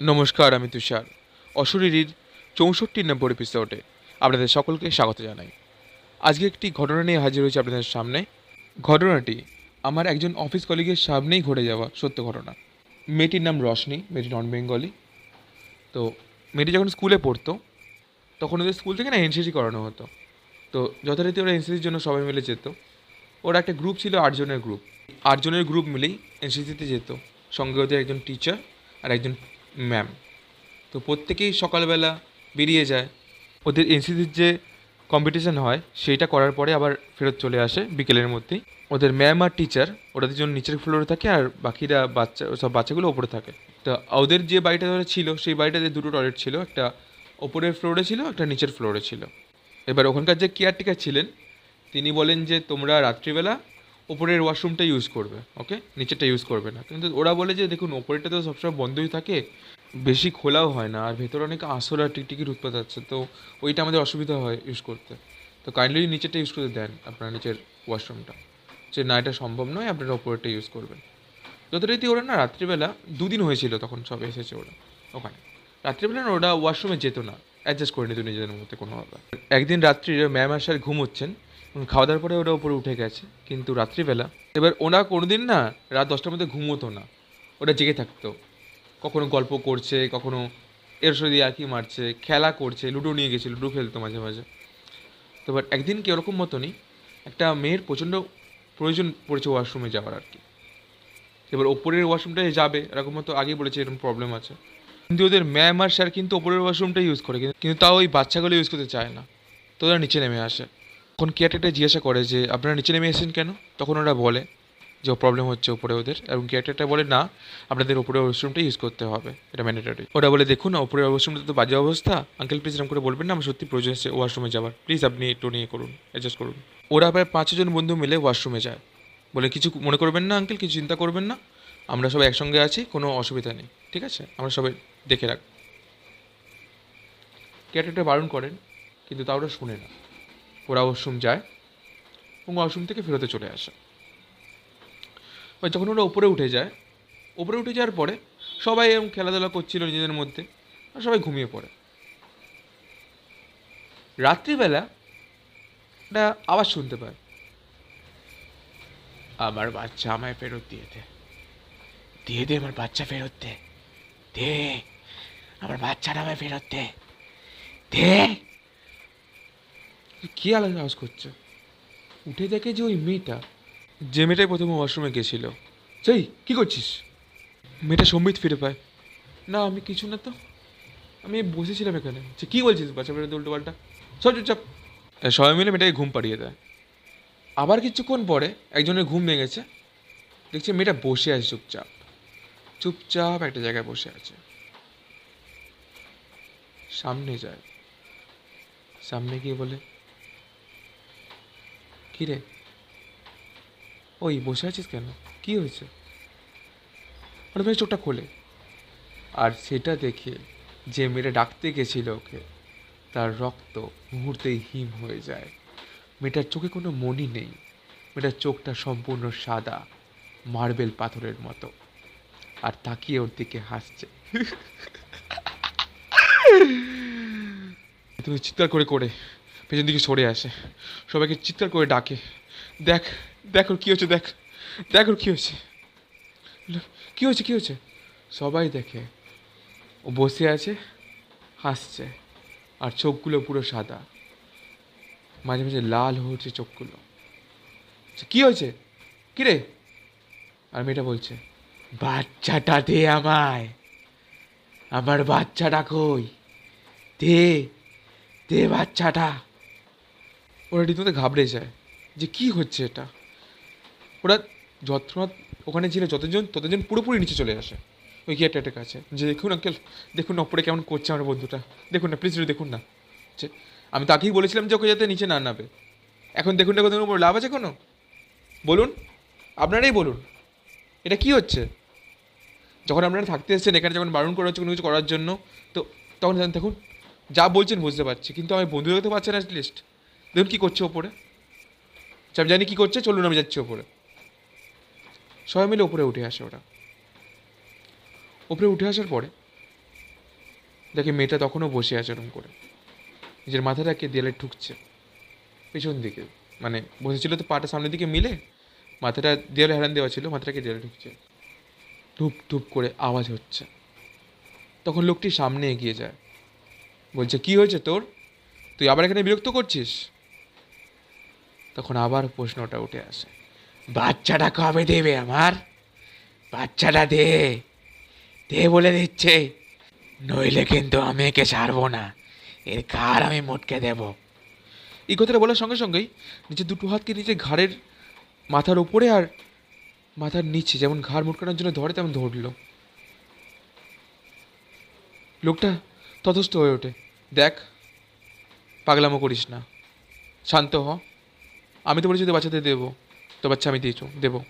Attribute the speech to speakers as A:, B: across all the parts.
A: নমস্কার, আমি তুষার। অশরীরীর চৌষট্টি নম্বর এপিসোডে আপনাদের সকলকে স্বাগত জানাই। আজকে একটি ঘটনা নিয়ে হাজির হয়েছে আপনাদের সামনে। ঘটনাটি আমার একজন অফিস কলিগের সামনেই ঘটে যাওয়া সত্য ঘটনা। মেয়েটির নাম রশনি, মেয়েটি নন বেঙ্গলি তো মেয়েটি যখন স্কুলে পড়তো, তখন ওদের স্কুল থেকে না এনসিসি করানো হতো। তো যথারীতি ওরা এনসিসির জন্য সবাই মিলে যেত। ওরা একটা গ্রুপ ছিল আটজনের গ্রুপ আটজনের গ্রুপ মিলেই এনসিসিতে যেত। সঙ্গে ওদের একজন টিচার আর একজন ম্যাম। তো প্রত্যেকেই সকালবেলা বেরিয়ে যায়। ওদের এনসিসির যে কম্পিটিশন হয়, সেইটা করার পরে আবার ফেরত চলে আসে বিকেলের মধ্যেই। ওদের ম্যাম আর টিচার ওরা দুজন নিচের ফ্লোরে থাকে আর বাকিরা বাচ্চা, সব বাচ্চাগুলো ওপরে থাকে। তো ওদের যে বাড়িটা ধরে ছিল, সেই বাড়িটাতে দুটো টয়লেট ছিল, একটা ওপরের ফ্লোরে ছিল, একটা নিচের ফ্লোরে ছিল। এবার ওখানকার যে কেয়ারটেকার ছিলেন, তিনি বলেন যে, তোমরা রাত্রিবেলা ওপরের ওয়াশরুমটা ইউজ করবে ওকে নিচেরটা ইউজ করবে না। কিন্তু ওরা বলে যে, দেখুন ওপরেরটা তো সবসময় বন্ধই থাকে, বেশি খোলাও হয় না, আর ভেতরে অনেক আসল আর টিকটিকির উৎপাদ আছে, তো ওইটা আমাদের অসুবিধা হয় ইউজ করতে। তো কাইন্ডলি নিচেরটা ইউজ করতে দেন আপনার নিচের ওয়াশরুমটা। যে না, এটা সম্ভব নয়, আপনারা ওপরেরটা ইউজ করবেন। যথারীতি ওরা না, রাত্রিবেলা দুদিন হয়েছিল তখন সব এসেছে ওরা, ওখানে। রাত্রিবেলা না, ওরা ওয়াশরুমে যেত না অ্যাডজাস্ট করে নিত নিজেদের মধ্যে কোনোভাবে একদিন রাত্রি ম্যাম আর স্যার ঘুমোচ্ছেন এবং খাওয়া দাওয়ার পরে ওরা উপরে উঠে গেছে, কিন্তু রাত্রিবেলা। এবার ওরা কোনোদিন না রাত দশটার মধ্যে ঘুমোতো না। ওরা জেগে থাকতো। কখনো গল্প করছে, কখনো এর সাথে আর কি মারছে, খেলা করছে, লুডো নিয়ে গেছে লুডো খেলতো মাঝে মাঝে। তো এবার একদিন কি ওরকম মতনই একটা মেয়ের প্রচণ্ড প্রয়োজন পড়েছে ওয়াশরুমে যাওয়ার আর কি। এবার ওপরের ওয়াশরুমটায় যাবে, এরকম মতো আগেই বলেছে এরকম প্রবলেম আছে। কিন্তু ওদের ম্যাম আর স্যার কিন্তু ওপরের ওয়াশরুমটা ইউজ করে, কিন্তু তাও ওই বাচ্চাগুলো ইউজ করতে চায় না। তো ওরা নিচে নেমে আসে। তখন কেয়ারটেকার জিজ্ঞাসা করে যে, আপনারা নিচে নেমে এসেছেন কেন? তখন ওরা বলে যে প্রবলেম হচ্ছে উপরে ওদের। এবং কেয়ারটেকারটা বলে, না, আপনাদের উপরে ওয়াশরুমটা ইউজ করতে হবে, এটা ম্যান্ডেটরি ওরা বলে, দেখুন উপরের ওয়াশরুমটা তো বাজে অবস্থা। আঙ্কেল প্লিজ এরকম করে বলবেন না, আমার সত্যি প্রয়োজন আছে ওয়াশরুমে যাওয়ার। প্লিজ আপনি একটু নিয়ে করুন অ্যাডজাস্ট করুন। ওরা প্রায় পাঁচজন বন্ধু মিলে ওয়াশরুমে যায়। বলে, কিছু মনে করবেন না আঙ্কেল কিছু চিন্তা করবেন না। আমরা সবাই একসঙ্গে আছি, কোনো অসুবিধা নেই, ঠিক আছে? আমরা সবাই দেখে রাখ ক্যারেক্টার বারণ করেন, কিন্তু তা ওরা শুনে না। ওরা ওয়াশরুম যায় এবং ওয়াশরুম থেকে ফেরতে চলে আসে। যখন ওরা উপরে উঠে যায়, উপরে উঠে যাওয়ার পরে সবাই এরকম খেলাধুলা করছিল নিজেদের মধ্যে, আর সবাই ঘুমিয়ে পড়ে। রাত্রিবেলা একটা আওয়াজ শুনতে পায়, আমার বাচ্চা আমায় ফেরত দিয়ে দে। দিয়ে দে আমার বাচ্চা ফেরত দে। দে। আমার বাচ্চাটা আমায় ফেরত দে। দে। কি আলাদা আওয়াজ করছে? উঠে দেখে যে ওই মেয়েটা যে মেয়েটাই প্রথমে ওয়াশরুমে গেছিল। সেই কি করছিস? মেয়েটা সম্বিত ফিরে পায়। না আমি কিছু না তো। আমি বসেছিলাম এখানে। যে কী বলছিস বাচ্চা বেরোতে উল্টো পাল্টা? সব চুপচাপ সবাই মিলে মেয়েটাকে ঘুম পাড়িয়ে দেয়। আবার কিছুক্ষণ পরে একজনের ঘুম ভেঙেছে। দেখছে মেয়েটা বসে আছে চুপচাপ। চুপচাপ একটা জায়গায় বসে আছে। সামনে যায়। সামনে গিয়ে বলে রে ওই বসে আছিস কেন? কি হয়েছে? হঠাৎ করে চোখটা খোলে। আর সেটা দেখে যে মেয়েটা ডাকতে গেছিল ওকে, তার রক্ত মুহূর্তেই হিম হয়ে যায়। মেয়েটার চোখে কোনো মনি নেই। মেয়েটার চোখটা সম্পূর্ণ সাদা, মার্বেল পাথরের মতো। আর তাকিয়ে ওর দিকে হাসছে। তুমি চিৎকার করে করে। পেছন দিকে সরে আসে। সবাইকে চিৎকার করে ডাকে। দেখ দেখ ওর কী হচ্ছে দেখ দেখ ওর কী হচ্ছে। কী হয়েছে কী হয়েছে সবাই দেখে। ও বসে আছে হাসছে আর চোখগুলো পুরো সাদা। মাঝে মাঝে লাল হচ্ছে চোখগুলো। বলছে, কি হয়েছে? কি রে? আর মেয়েটা বলছে বাচ্চাটা দে আমায়। আমার বাচ্চাটা কই? দে দে বাচ্চাটা। ওরা রীতিমতো ঘাবড়ে যায় যে কি হচ্ছে এটা। ওরা যৎক্ষণাৎ ওখানে ছিল, যতজন, ততজন পুরোপুরি নিচে চলে আসে ওই গিয়ারটাটের কাছে। যে দেখুন আঙ্কেল দেখুন না ওপরে কেমন করছে আমার বন্ধুটা। দেখুন না প্লিজ দেখুন না। আমি তাকেই বলেছিলাম যে ওকে যাতে নিচে না নামে। এখন দেখুন না উপর লাভ আছে কোনো? বলুন, আপনারাই বলুন, এটা কি হচ্ছে? যখন আপনারা থাকতে এসেছেন, এখানে যখন বারণ করা হচ্ছে কোনো কিছু করার জন্য, তো তখন দেখুন, যা বলছেন বুঝতে পারছি। কিন্তু আমি বন্ধু দেখতে পাচ্ছেন লিস্ট দেখুন কী করছে ওপরে। আচ্ছা, আমি জানি কী করছে চলুন আমি যাচ্ছি ওপরে। সবাই মিলে ওপরে উঠে আসে ওরা। ওপরে উঠে আসার পরে দেখে মেয়েটা তখনও বসে আছে ওরকম করে। নিজের মাথাটাকে দেয়ালে ঠুকছে। পেছন দিকে মানে বসেছিল তো পাটা সামনের দিকে মিলে মাথাটা দেয়ালে হেরান দেওয়া ছিল মাথাটাকে দেয়ালে ঢুকছে ধুপ ধুপ করে আওয়াজ হচ্ছে। তখন লোকটি সামনে এগিয়ে যায়। বলছে কি হয়েছে তোর? তুই আবার এখানে বিরক্ত করছিস? তখন আবার প্রশ্নটা উঠে আসে। বাচ্চাটা কবে দেবে আমার? বাচ্চাটা দে। দে বলে দিচ্ছে। নইলে কিন্তু আমি একে ছাড়বো না। এর কার আমি মোটকে দেব। এই কথাটা বলার সঙ্গে সঙ্গেই নিচে দুটো হাতকে নিচে ঘাড়ের মাথার ওপরে আর মাথার নিচে, যেমন ঘাড় মুটকানোর জন্য ধরে, তেমন ধরলো। লোকটা তথস্থ হয়ে ওঠে। দেখ, পাগলামো করিস না। শান্ত হ। আমি তো বলেছি তো বাচ্চাদের দেবো। তো বাচ্চা আমি দিয়েছ, দেবো।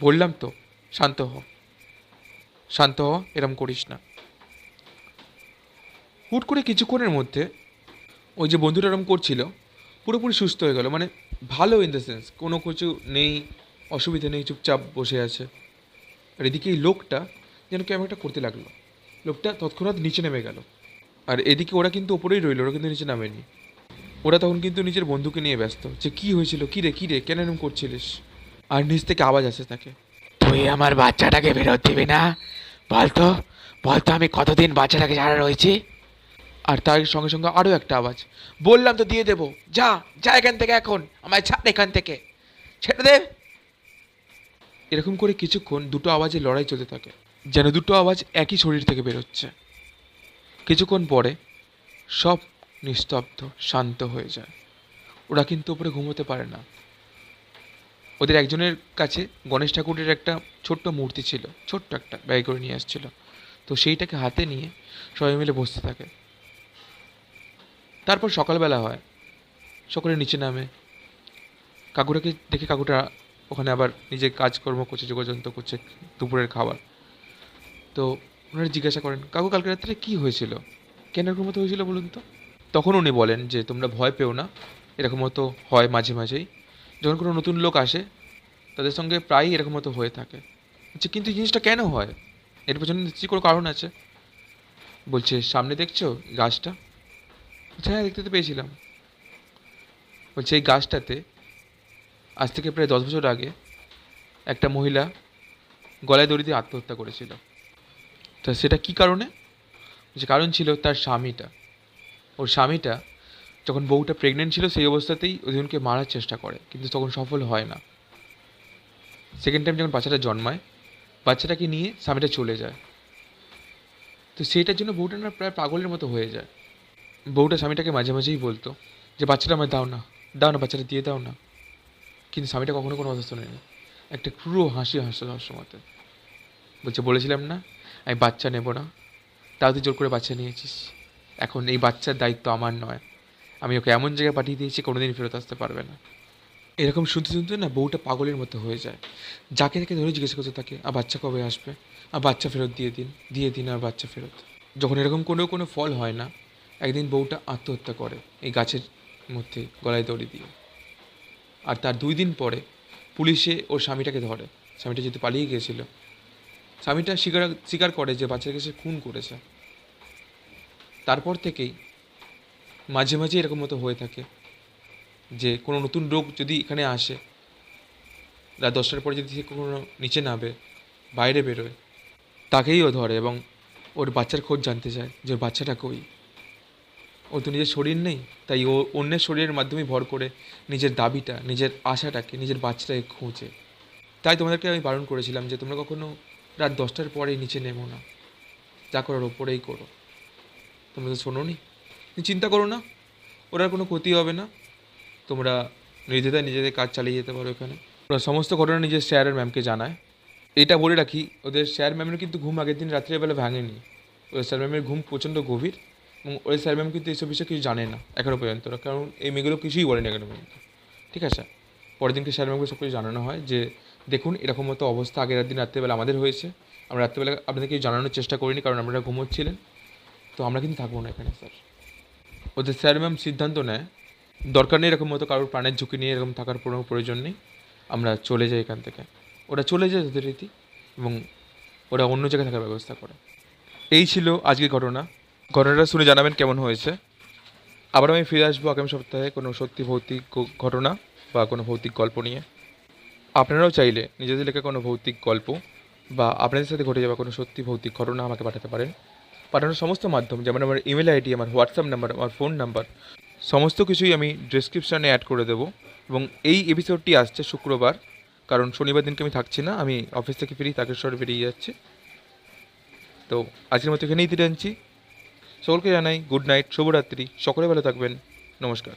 A: বললাম তো, শান্ত হ। শান্ত হ, এরম করিস না। হুট করে কিছুক্ষণের মধ্যে ওই যে বন্ধুটা এরম করছিল, পুরোপুরি সুস্থ হয়ে গেল। মানে ভালো ইন দ্য সেন্স কোনো কিছু নেই, অসুবিধা নেই, চুপচাপ বসে আছে। আর এদিকে এই লোকটা যেন কেমন একটা করতে লাগল। লোকটা তৎক্ষণাৎ নিচে নেমে গেল। আর এদিকে ওরা কিন্তু ওপরেই রইল, ওরা কিন্তু নিচে নামেনি। ওরা তখন কিন্তু নিজের বন্ধুকে নিয়ে ব্যস্ত। যে কি হয়েছিল? কী রে কী রে? কেন এরম করছিলিস? আর নিচ থেকে আওয়াজ আসে তাকে।
B: তুই আমার বাচ্চাটাকে ফেরত দিবি না? বলতো বলতো আমি কতদিন বাচ্চাটাকে ছাড়া রয়েছি?
A: আর তার সঙ্গে সঙ্গে আরও একটা আওয়াজ।
B: বললাম তো দিয়ে দেবো। যা যা এখান থেকে এখন। আমায় ছাড় এখান থেকে। ছেড়ে দে।
A: এরকম করে কিছুক্ষণ দুটো আওয়াজে লড়াই চলতে থাকে। যেন দুটো আওয়াজ একই শরীর থেকে বেরোচ্ছে। কিছুক্ষণ পরে সব নিস্তব্ধ, শান্ত হয়ে যায়। ওরা কিন্তু ওপরে ঘুমোতে পারে না। ওদের একজনের কাছে গণেশ ঠাকুরের একটা ছোট্ট মূর্তি ছিল, ছোট্ট একটা ব্যয় করে নিয়ে আসছিল। তো সেইটাকে হাতে নিয়ে সবাই মিলে বসতে থাকে। তারপর সকালবেলা হয়। সকলে নিচে নামে। কাকুটাকে দেখে কাকুটা ওখানে আবার নিজের কাজকর্ম করছে, যোগাযন্ত করছে দুপুরের খাবার। তো ওনারা জিজ্ঞাসা করেন, কাকু, কালকে রাত্রে কী হয়েছিল? কেন এরকম মতো হয়েছিল বলুন তো? তখন উনি বলেন যে, তোমরা ভয় পেও না। এরকম মতো হয় মাঝে মাঝেই। যখন কোনো নতুন লোক আসে, তাদের সঙ্গে প্রায়ই এরকম মতো হয়ে থাকে। আচ্ছা কিন্তু জিনিসটা কেন হয়? এর পেছনে নিশ্চয়ই কোনো কারণ আছে? বলছে, সামনে দেখছ গাছটা? বলছে হ্যাঁ দেখতে তো পেয়েছিলাম। বলছে, এই গাছটাতে আজ থেকে প্রায় দশ বছর আগে একটা মহিলা গলায় দড়ি দিয়ে আত্মহত্যা করেছিল। তা সেটা কি কারণে? যে কারণ ছিল তার স্বামীটা। ওর স্বামীটা যখন বউটা প্রেগনেন্ট ছিল সেই অবস্থাতেই ওদিনকে মারার চেষ্টা করে, কিন্তু তখন সফল হয় না। সেকেন্ড টাইম যখন বাচ্চাটা জন্মায়, বাচ্চাটাকে নিয়ে স্বামীটা চলে যায়। তো সেইটার জন্য বউটা না প্রায় পাগলের মতো হয়ে যায়। বউটা স্বামীটাকে মাঝে মাঝেই বলতো যে, বাচ্চাটা আমায় দাও না দাও না, বাচ্চাটা দিয়ে দাও না। কিন্তু স্বামীটা কখনো কোনো কথা শোনেনি একটা পুরো হাসি হাসতো সবসময়তে বলছে, বলেছিলাম না, আমি বাচ্চা নেব না, তাও তুই জোর করে বাচ্চা নিয়েছিস। এখন এই বাচ্চার দায়িত্ব আমার নয়। আমি ওকে এমন জায়গায় পাঠিয়ে দিয়েছি, কোনোদিন ফেরত আসতে পারবে না। এরকম শুনতে শুনতে না বউটা পাগলের মতো হয়ে যায়। যাকে তাকে ধরে জিজ্ঞেস করতে থাকে আর বাচ্চা কবে আসবে? আর বাচ্চা ফেরত দিয়ে দিন দিয়ে দিন আর বাচ্চা ফেরত। যখন এরকম কোনো কোনো ফল হয় না, একদিন বউটা আত্মহত্যা করে এই গাছের মধ্যে গলায় দড়ি দিয়ে। আর তার দুই দিন পরে পুলিশে ওর স্বামীটাকে ধরে। স্বামীটা যেহেতু পালিয়ে গিয়েছিল, স্বামীটা স্বীকার স্বীকার করে যে বাচ্চাকে সে খুন করেছে। তারপর থেকেই মাঝে মাঝে এরকম মতো হয়ে থাকে যে কোনো নতুন রোগ যদি এখানে আসে, রাত দশটার পরে যদি কোনো নিচে নামে, বাইরে বেরোয়, তাকেই ও ধরে এবং ওর বাচ্চার খোঁজ জানতে চায় যে ওর বাচ্চাটা কই। ও তো নিজের শরীর নেই, তাই ও অন্যের শরীরের মাধ্যমে ভর করে নিজের দাবিটা, নিজের আশাটাকে, নিজের বাচ্চাটাকে খোঁজে। তাই তোমাদেরকে আমি বারণ করেছিলাম যে তোমরা কখনো রাত দশটার পরে নিচে নেমো না। যা করার ওপরেই করো। তোমরা তো শোনো নি চিন্তা করো না, ওর আর কোনো ক্ষতি হবে না। তোমরা নিজেদের নিজেদের কাজ চালিয়ে যেতে পারো এখানে। ওরা সমস্ত ঘটনা নিজের স্যারের ম্যামকে জানায়। এটা বলে রাখি, ওদের স্যার ম্যামের কিন্তু ঘুম আগের দিন রাত্রিবেলা ভাঙেনি। ওদের স্যার ম্যামের ঘুম প্রচণ্ড গভীর এবং ওই স্যার ম্যাম কিন্তু এইসব বিষয়ে কিছু জানে না এখনও পর্যন্ত। কারণ এই মেয়েগুলো কিছুই বলেনি এখনও পর্যন্ত। ঠিক আছে? পরের দিনকে স্যার ম্যামকে সব কিছু জানানো হয় যে, দেখুন, এরকম মতো অবস্থা আগের দিন রাত্রেবেলা আমাদের হয়েছে। আমরা রাত্রেবেলা আপনাদেরকে জানানোর চেষ্টা করিনি কারণ আপনারা ঘুমোচ্ছিলেন। তো আমরা কিন্তু থাকব না এখানে, স্যার। ওদের স্যার ম্যাম সিদ্ধান্ত নেয়, দরকার নেই এরকম মতো কারোর প্রাণের ঝুঁকি নিয়ে এরকম থাকার কোনো প্রয়োজন নেই। আমরা চলে যাই এখান থেকে। ওরা চলে যায় তাদের রীতি এবং ওরা অন্য জায়গায় থাকার ব্যবস্থা করে। এই ছিল আজকের ঘটনা। ঘটনাটা শুনে জানাবেন কেমন হয়েছে। আবার আমি ফিরে আসব আগামী সপ্তাহে কোনো সত্যি ভৌতিক ঘটনা বা কোনো ভৌতিক গল্প নিয়ে। আপনারাও চাইলে নিজেদের লেখা কোনো ভৌতিক গল্প বা আপনাদের সাথে ঘটে যাওয়া কোনো সত্যি ভৌতিক ঘটনা আমাকে পাঠাতে পারেন। পাঠানোর সমস্ত মাধ্যম, যেমন আমার ইমেল আইডি আমার হোয়াটসঅ্যাপ নাম্বার আমার ফোন নাম্বার সমস্ত কিছুই আমি ডিসক্রিপশানে অ্যাড করে দেবো। এবং এই এপিসোডটি আসছে শুক্রবার, কারণ শনিবার দিনকে আমি থাকছি না, আমি অফিস থেকে ফিরি তাকেশ্বরে বেরিয়ে যাচ্ছি। তো আজকের মতো এখানেই দিতে আনছি সকলকে জানাই গুড নাইট শুভরাত্রি, সকলে ভালো থাকবেন, নমস্কার।